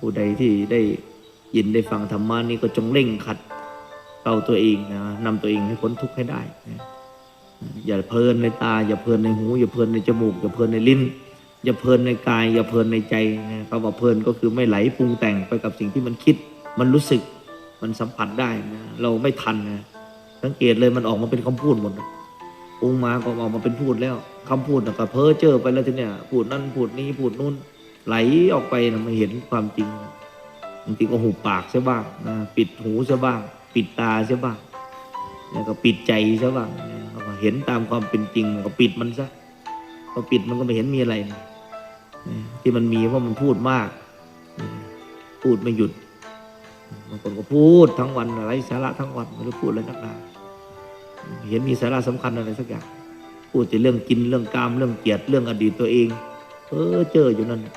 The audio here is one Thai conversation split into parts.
ผู้ใดที่ได้ยินได้ฟังธรรมะนี้ก็จงเร่งขัดเราตัวเองนะนำตัวเองให้พ้นทุกข์ให้ได้นะอย่าเพลินในตา อย่าเพลินในหู อย่าเพลินในจมูก อย่าเพลินในลิ้น อย่าเพลินในกาย อย่าเพลินในใจนะคำว่าเพลินก็คือไม่ไหลปรุงแต่งไปกับสิ่งที่มันคิด มันรู้สึกมันสัมผัสได้นะเราไม่ทันนะสังเกตเลยมันออกมาเป็นคำพูดหมดนะปรุงมาก็ออกมาเป็นพูดแล้วคำพูดนะก็เพ้อเจ้อไปแล้วทีเนี้ยพูดนั่นพูดนี้พูดนู่น ไหลออกไปนะม่เห็นความจริงบางทีก็หุบปากซะบ้างนะปิดหูซะบ้าง ปิดตาซะบ้างแล้วก็ปิดใจซะบ้างก็เห็นตามความเป็นจริงแล้วก็ปิดมันซะพอปิดมันก็ไม่เห็นมีอะไรนะที่มันมีเพราะมันพูดมาก พูดไม่หยุดบางคนก็พูดทั้งวันอะไรสาระทั้งวันไม่รู้พูดอะไรนักหนาเห็นมีสาระสำคัญอะไรสักอย่างพูดแต่เรื่องกินเรื่องกามเรื่องเกลียดเรื่องอดีตตัวเองเออเจออยู่นั่นนะ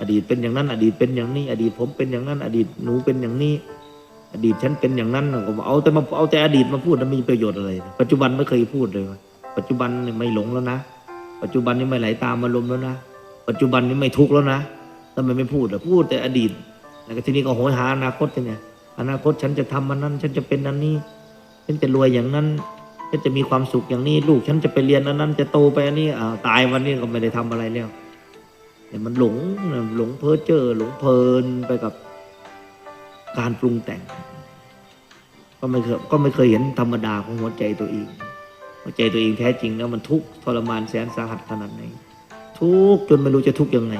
อดีตเป็นอย่างนั้น อดีตเป็นอย่างนี้ อดีตผมเป็นอย่างนั้น อดีตหนูเป็นอย่างนี้ อดีตฉันเป็นอย่างนั้นก็บอกเอาแต่มาเอาแต่อดีตมาพูดแล้วมีประโยชน์อะไรปัจจุบันไม่เคยพูดเลยปัจจุบันไม่หลงแล้วนะปัจจุบันนี้ไม่ไหลตามอารมณ์แล้วนะปัจจุบันนี้ไม่ทุกข์แล้วนะทำไมไม่พูดล่ะพูดแต่อดีตแล้วก็ทีนี้ก็โหยหาอนาคตเนี่ยอนาคตฉันจะทำมันนั้น ฉันจะเป็นอันนี้ ฉันจะรวยอย่างนั้นฉันจะมีความสุขอย่างนี้ ลูกฉันจะไปเรียนอันนั้น จะโตไปอันนี้ตายวันนี้ก็ไม่ได้ทำอะไรแล้ว เนี่ยมันหลงหลงเพ้อเจ้อหลงเพลินไปกับการปรุงแต่ง ก็ไม่เคยก็ไม่เคยเห็นธรรมดาของหัวใจตัวเอง หัวใจตัวเองแท้จริงแล้วมันทุกข์ทรมานแสนสาหัสขนาดไหนทุกข์จนไม่รู้จะทุกข์ยังไง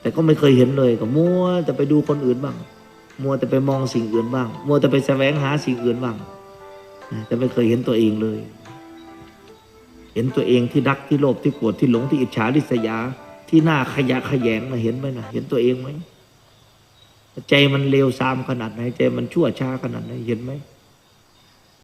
แต่ก็ไม่เคยเห็นเลยก็มัวแต่ไปดูคนอื่นบ้าง มัวแต่ไปมองสิ่งอื่นบ้าง มัวแต่ไปแสวงหาสิ่งอื่นบ้างนะแต่ไม่เคยเห็นตัวเองเลย เห็นตัวเองที่รักที่โลภที่โกรธที่หลงที่อิจฉาริษยา ที่หน้าขยะขยงนะเห็นไหมนะเห็นตัวเองไหมใจมันเลวทรามขนาดไหนใจมันชั่วช้าขนาดไหนเห็นไหม